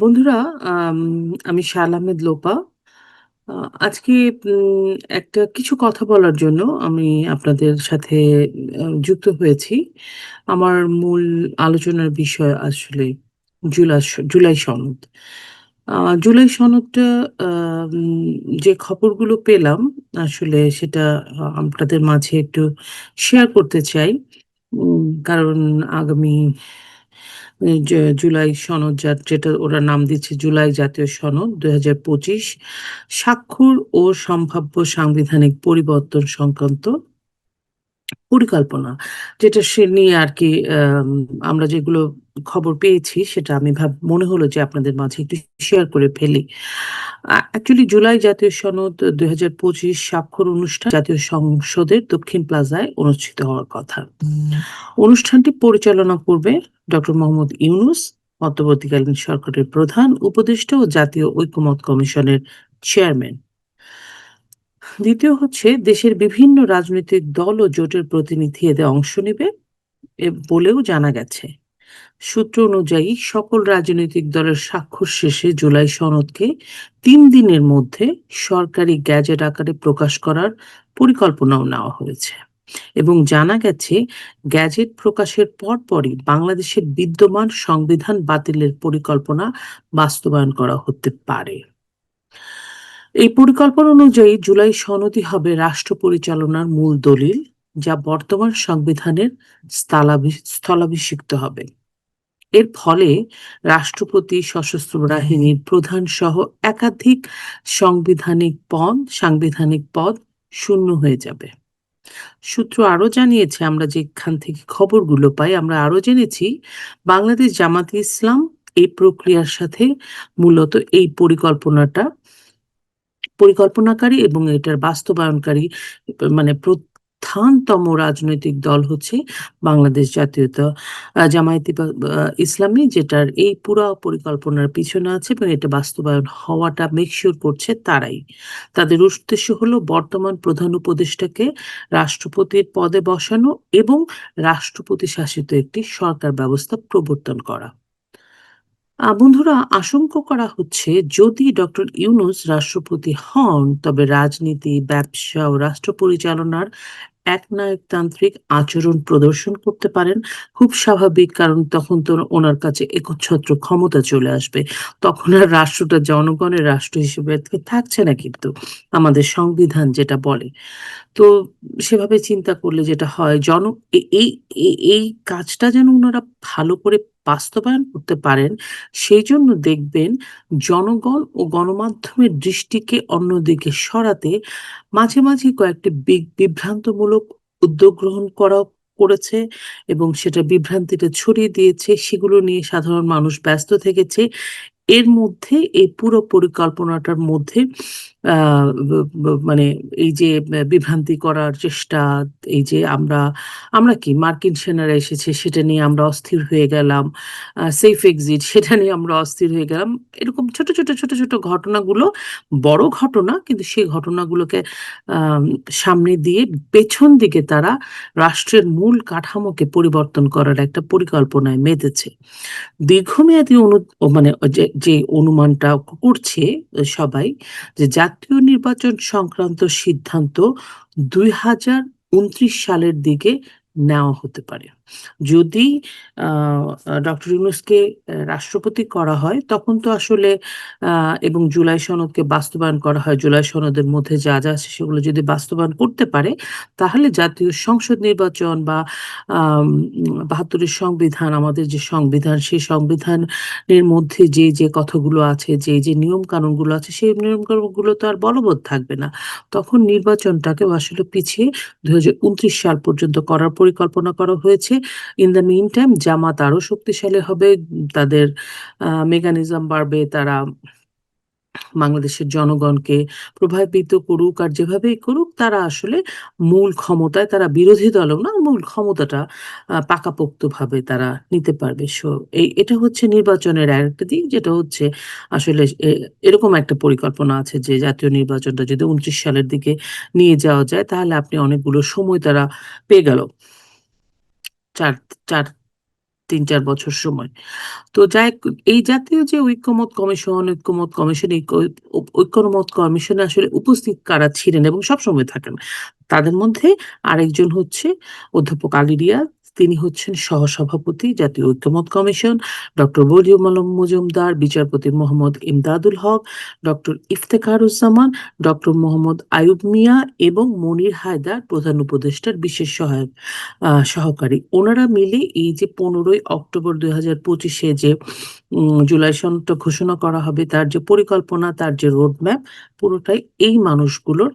বন্ধুরা আম, শাহ আহমেদ লোপা। আজকে উম, একটা কিছু কথা বলার জন্য আমি আপনাদের সাথে যুক্ত হয়েছি। আমার মূল আলোচনার বিষয় আসলে জুলাই জুলাই সনদ। জুলাই সনদটা যে খবরগুলো পেলাম আসলে সেটা আপনাদের মাঝে একটু শেয়ার করতে চাই। কারণ আগামী জুলাই সনদ যেটা ওরা নাম দিচ্ছে জুলাই জাতীয় সনদ দুই হাজার পঁচিশ স্বাক্ষর ও সম্ভাব্য সাংবিধানিক পরিবর্তন সংক্রান্ত পরিকল্পনা যেটা সে নিয়ে আর কি আম, আমরা যেগুলো খবর পেয়েছি সেটা আমি ভাব মনে হলো যে আপনাদের মাঝে একটু শেয়ার করে ফেলি। অ্যাকচুয়ালি জুলাই জাতীয় সনদ দুই হাজার পঁচিশ স্বাক্ষর অনুষ্ঠান জাতীয় সংসদের দক্ষিণ প্লাজায় অনুষ্ঠিত হওয়ার কথা। অনুষ্ঠানটি পরিচালনা করবে ডক্টর মোহাম্মদ ইউনুস মধ্যবর্তীকালীন সরকারের প্রধান উপদেষ্টা ও জাতীয় ঐকমত্য কমিশনের চেয়ারম্যান। দ্বিতীয় হচ্ছে দেশের বিভিন্ন রাজনৈতিক দল ও জোটের প্রতিনিধি এতে অংশ নেবে বলেও জানা গেছে। সূত্র অনুযায়ী, সকল রাজনৈতিক দলের স্বাক্ষর শেষে জুলাই সনদকে তিন দিনের মধ্যে সরকারি গ্যাজেট আকারে প্রকাশ করার পরিকল্পনাও নেওয়া হয়েছে। এবং জানা গেছে, গ্যাজেট প্রকাশের পরপরই বাংলাদেশের বিদ্যমান সংবিধান বাতিলের পরিকল্পনা বাস্তবায়ন করা হতে পারে। এই পরিকল্পনা অনুযায়ী জুলাই সনদই হবে রাষ্ট্র পরিচালনার মূল দলিল, যা বর্তমান সংবিধানের স্থলাভি- স্থলাভিষিক্ত হবে। এর ফলে রাষ্ট্রপতি সশস্ত্র বাহিনীর প্রধান সহ একাধিক সাংবিধানিক পদ সাংবিধানিক পদ শূন্য হয়ে যাবে। সূত্র আরও জানিয়েছে, আমরা যেখান থেকে খবরগুলো পাই, আমরা আরও জেনেছি, বাংলাদেশ জামাতে ইসলাম এই প্রক্রিয়ার সাথে মূলত এই পরিকল্পনাটা পরিকল্পনাকারী এবং এটার বাস্তবায়নকারী মানে প্রধানতম রাজনৈতিক দল হচ্ছে বাংলাদেশ জাতীয়তা জামায়াতে ইসলামী, যেটার এই পুরো পরিকল্পনার পিছনে আছে এবং এটা বাস্তবায়ন হওয়াটা মেকশিওর করছে তারাই। তাদের উদ্দেশ্য হলো বর্তমান প্রধান উপদেষ্টাকে রাষ্ট্রপতির পদে বসানো এবং রাষ্ট্রপতি শাসিত একটি সরকার ব্যবস্থা প্রবর্তন করা। বন্ধুরা, আশঙ্কা করা হচ্ছে যদি ডক্টর ইউনুস রাষ্ট্রপতি হন, তবে রাজনীতি, ব্যবসা ও রাষ্ট্র পরিচালনার একনায়কতান্ত্রিক আচরণ প্রদর্শন করতে পারেন। খুব স্বাভাবিক, কারণ তখন তো ওনার কাছে একচ্ছত্র ক্ষমতা চলে আসবে। তখন আর রাষ্ট্রটা জনগণের রাষ্ট্র হিসেবে থাকছে না কিন্তু আমাদের সংবিধান যেটা বলে। তো সেভাবে চিন্তা করলে যেটা হয়, জন এই এই কাজটা যেন ওনারা ভালো করে বাস্তবায়ন করতে পারেন, সেই জন্য দেখবেন জনগণ ও গণমাধ্যমের দৃষ্টিকে অন্যদিকে সরাতে মাঝে মাঝে কয়েকটি বিভ্রান্তমূলক উদ্যোগ গ্রহণ করা করেছে এবং সেটা বিভ্রান্তিটা ছড়িয়ে দিয়েছে। সেগুলো নিয়ে সাধারণ মানুষ ব্যস্ত থেকেছে। এর মধ্যে, এই পুরো পরিকল্পনাটার মধ্যে মানে এই যে বিভ্রান্তি করার চেষ্টা, এই যে আমরা আমরা কি মার্কিন সেনারা এসেছে সেটা নিয়ে আমরা অস্থির হয়ে গেলাম সেফ এক্সিট সেটা নিয়ে আমরা অস্থির হয়ে গেলাম, এরকম ছোট ছোট ছোট ছোট ঘটনাগুলো, বড় ঘটনা, কিন্তু সেই ঘটনাগুলোকে সামনে দিয়ে পেছন দিকে তারা রাষ্ট্রের মূল কাঠামোকে পরিবর্তন করার একটা পরিকল্পনায় মেতেছে। দীর্ঘমেয়াদী অনু মানে যে অনুমানটা করছে সবাই যে জাতীয় নির্বাচন সংক্রান্ত সিদ্ধান্ত দুই হাজার উনত্রিশ সালের দিকে নেওয়া হতে পারে। যদি ডক্টর ইউনুসকে রাষ্ট্রপতি করা হয়, তখন তো আসলে এবং জুলাই সনদকে বাস্তবায়ন করা হয়, জুলাই সনদের মধ্যে যা যা আছে সেগুলো যদি বাস্তবায়ন করতে পারে, তাহলে জাতীয় সংসদ নির্বাচন বা বাহাত্তরের সংবিধান, আমাদের যে সংবিধান, সেই সংবিধানের মধ্যে যে যে কথাগুলো আছে, যে যে নিয়ম কানুনগুলো আছে, সেই নিয়ম কানুনগুলো তো আর বলবৎ থাকবে না। তখন নির্বাচনটাকে আসলে পিছিয়ে দুই হাজার উনত্রিশ সাল পর্যন্ত করার পরিকল্পনা করা হয়েছে। In the mean time Jamaat আরও শক্তিশালী হবে। তাদের মেকানিজম বাড়বে। তারা বাংলাদেশের জনগণকে প্রভাবিত করুক আর যেভাবেই করুক তারা আসলে মূল ক্ষমতায় তারা বিরোধী দলও না মূল ক্ষমতাটা আহ, পাকাপোক্তভাবে তারা নিতে পারবে। সো এই এটা হচ্ছে নির্বাচনের আরেকটা দিক যেটা হচ্ছে আসলে এরকম একটা পরিকল্পনা আছে যে জাতীয় নির্বাচনটা যদি উনত্রিশ সালের দিকে নিয়ে যাওয়া যায় তাহলে আপনি অনেকগুলো সময় তারা পেয়ে গেল। চার চার, তিন, চার বছর সময়। তো যাই এই জাতীয় যে ঐক্যমত কমিশন ঐক্যমত কমিশন ঐক্যমত কমিশনে আসলে উপস্থিত কারা ছিলেন এবং সবসময় থাকেন, তাদের মধ্যে আরেকজন হচ্ছে অধ্যাপক আলী রিয়াজ তিনি হচ্ছেন সহসভাপতি, জাতীয় ঐক্যমত কমিশন, ডক্টর বলিউম আলম মজুমদার, বিচারপতি মোহাম্মদ ইমদাদুল হক, ডক্টর ইফতেখারুজ্জামান, ডক্টর মোহাম্মদ আয়ুব মিয়া এবং মনির হায়দার, প্রধান উপদেষ্টার বিশেষ সহায়ক সহকারী। ওনারা মিলে এই যে পনেরোই অক্টোবর দুই হাজার পঁচিশে যে জুলাই সনদটা ঘোষণা করা হবে, তার যে পরিকল্পনা, তার যে রোডম্যাপ, পুরোটাই এই মানুষগুলোর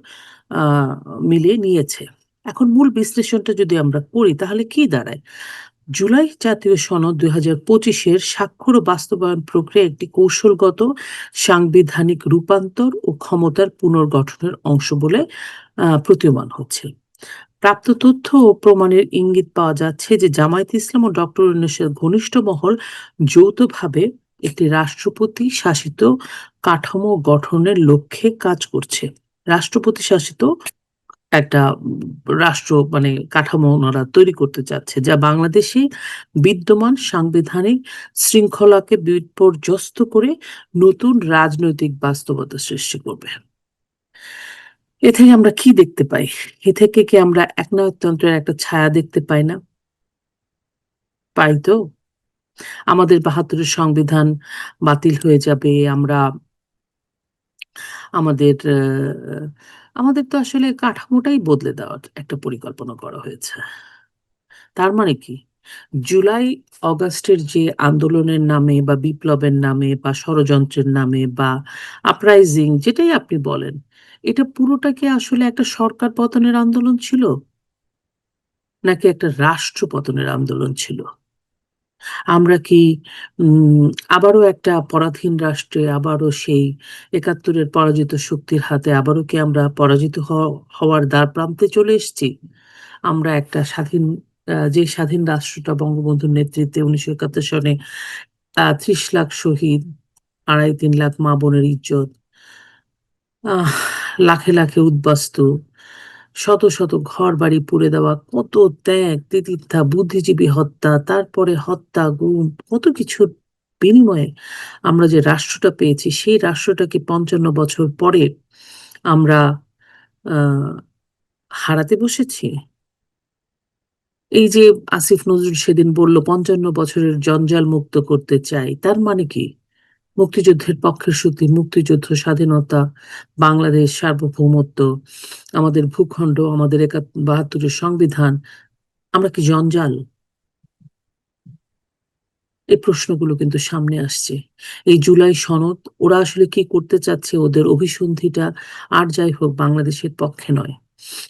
মিলিয়ে নিয়েছে। এখন মূল বিশ্লেষণটা যদি আমরা করি, তাহলে কি দাঁড়ায়? জুলাই জাতীয় সনদ দুই হাজার পঁচিশের স্বাক্ষর বাস্তবায়ন প্রক্রিয়া একটি কৌশলগত, সাংবিধানিক রূপান্তর ও ক্ষমতার পুনর্গঠনের অংশ বলে প্রতীয়মান হচ্ছে। প্রাপ্ত তথ্য ও প্রমাণের ইঙ্গিত পাওয়া যাচ্ছে যে জামায়াত ইসলাম ও ডক্টর ইউনুসের ঘনিষ্ঠ মহল যৌথভাবে একটি রাষ্ট্রপতি শাসিত কাঠামো গঠনের লক্ষ্যে কাজ করছে। রাষ্ট্রপতি শাসিত একটা রাষ্ট্র মানে কাঠামো ওনারা তৈরি করতে চাচ্ছে, যা বাংলাদেশে বিদ্যমান সাংবিধানিক শৃঙ্খলাকে বিপর্যস্ত করে নতুন রাজনৈতিক বাস্তবতা সৃষ্টি করবে। এ থেকে আমরা কি দেখতে পাই? এ থেকে কি আমরা একনায়কতন্ত্রের একটা ছায়া দেখতে পাই না? পাই তো? আমাদের বাহাত্তরের সংবিধান বাতিল হয়ে যাবে, আমরা আমাদের আমাদের তো আসলে কাঠামোটাই বদলে দেওয়ার একটা পরিকল্পনা করা হয়েছে। তার মানে কি? জুলাই, অগাস্টের যে আন্দোলনের নামে বা বিপ্লবের নামে বা ষড়যন্ত্রের নামে বা আপরাইজিং যেটাই আপনি বলেন, এটা পুরোটাকে আসলে একটা সরকার পতনের আন্দোলন ছিল? নাকি একটা রাষ্ট্র পতনের আন্দোলন ছিল? আমরা কি আবারও একটা পরাধীন রাষ্ট্রে আবারও সেই একাত্তরের পরাজিত শক্তির হাতে আবারও কি আমরা পরাজিত হওয়ার দ্বার প্রান্তে চলে এসেছি? আমরা একটা স্বাধীন যে স্বাধীন রাষ্ট্রটা বঙ্গবন্ধুর নেতৃত্বে উনিশশো একাত্তর সনে ত্রিশ লাখ শহীদ, আড়াই, তিন লাখ মা বোনের ইজ্জত লাখে লাখে উদ্বাস্তু শত শত ঘর বাড়ি পুড়ে দেওয়া, কত ত্যাগ তিতির্থা বুদ্ধিজীবী হত্যা, তারপরে হত্যা, গুম, কত কিছুর বিনিময়ে আমরা যে রাষ্ট্রটা পেয়েছি, সেই রাষ্ট্রটাকে পঞ্চান্ন বছর পরে আমরা হারাতে বসেছি। এই যে আসিফ নজরুল সেদিন বলল, পঞ্চান্ন বছরের জঞ্জাল মুক্ত করতে চাই, তার মানে কি? মুক্তিযুদ্ধের পক্ষের সত্যি মুক্তিযুদ্ধ, স্বাধীনতা, বাংলাদেশ সার্বভৌমত্ব, আমাদের ভূখণ্ড, আমাদের একা বাহাত্তরের সংবিধান, আমরা কি জঞ্জাল? এই প্রশ্নগুলো কিন্তু সামনে আসছে। এই জুলাই সনদ, ওরা আসলে কি করতে চাচ্ছে, ওদের অভিসন্ধিটা আর যাই হোক, বাংলাদেশের পক্ষে নয়।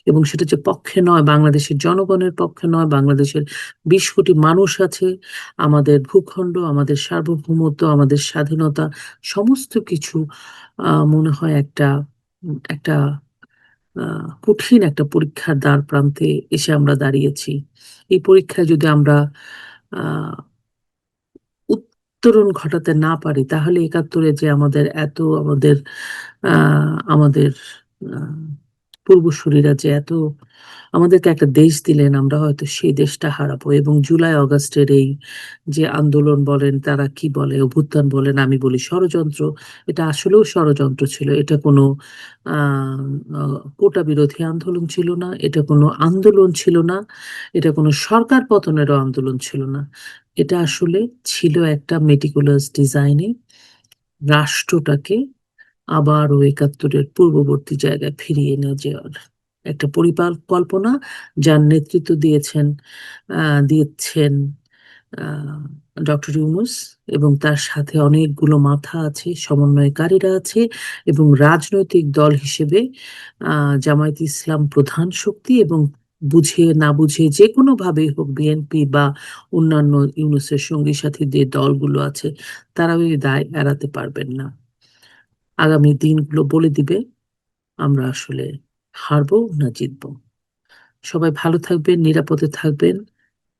এবং সেটা যে পক্ষে নয়, বাংলাদেশের জনগণের পক্ষে নয়, বাংলাদেশের বিশ কোটি মানুষ আছে। আমাদের ভূখণ্ড, আমাদের সার্বভৌমত্ব, আমাদের স্বাধীনতা, সমস্ত কিছু মনে হয় একটা একটা কঠিন একটা পরীক্ষার দ্বার প্রান্তে এসে আমরা দাঁড়িয়েছি। এই পরীক্ষায় যদি আমরা উত্তরণ ঘটাতে না পারি, তাহলে একাত্তরে যে আমাদের এত আমাদের আমাদের পূর্বসূরীরা যে এত আমাদেরকে একটা দেশ দিলেন, আমরা হয়তো সেই দেশটা হারাবো। এবং জুলাই অগাস্টের এই যে আন্দোলন বলেন, তারা কি বলে, অভ্যুত্থান বলেন, আমি বলি ষড়যন্ত্র, এটা আসলেও ষড়যন্ত্র ছিল। এটা কোনো কোটা বিরোধী আন্দোলন ছিল না, এটা কোনো আন্দোলন ছিল না, এটা কোনো সরকার পতনেরও আন্দোলন ছিল না। এটা আসলে ছিল একটা মেটিকুলাস ডিজাইনে রাষ্ট্রটাকে আবারও একাত্তরের পূর্ববর্তী জায়গায় ফিরিয়ে নিয়ে যাওয়ার একটা পরিকল্পনা যার নেতৃত্ব দিয়েছেন দিয়েছেন ডক্টর ইউনুস এবং তার সাথে অনেকগুলো মাথা আছে, সমন্বয়কারীরা আছে এবং রাজনৈতিক দল হিসেবে জামায়াত ইসলাম প্রধান শক্তি এবং বুঝে না বুঝে যে কোনো ভাবে হোক বিএনপি বা অন্যান্য ইউনুসের সঙ্গী সাথী যে দলগুলো আছে তারা ওই দায় এড়াতে পারবেন না। আগামী দিনগুলো বলে দিবে, আমরা আসলে হারবো না জিতবো। সবাই ভালো থাকবেন, নিরাপদে থাকবেন।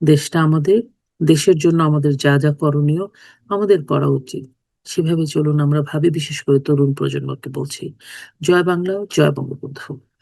দেশটা আমাদের, দেশের জন্য আমাদের যা যা করণীয় আমাদের করা উচিত। সেভাবে চলুন আমরা ভাবি, বিশেষ করে তরুণ প্রজন্মকে বলছি। জয় বাংলা, জয় বঙ্গবন্ধু।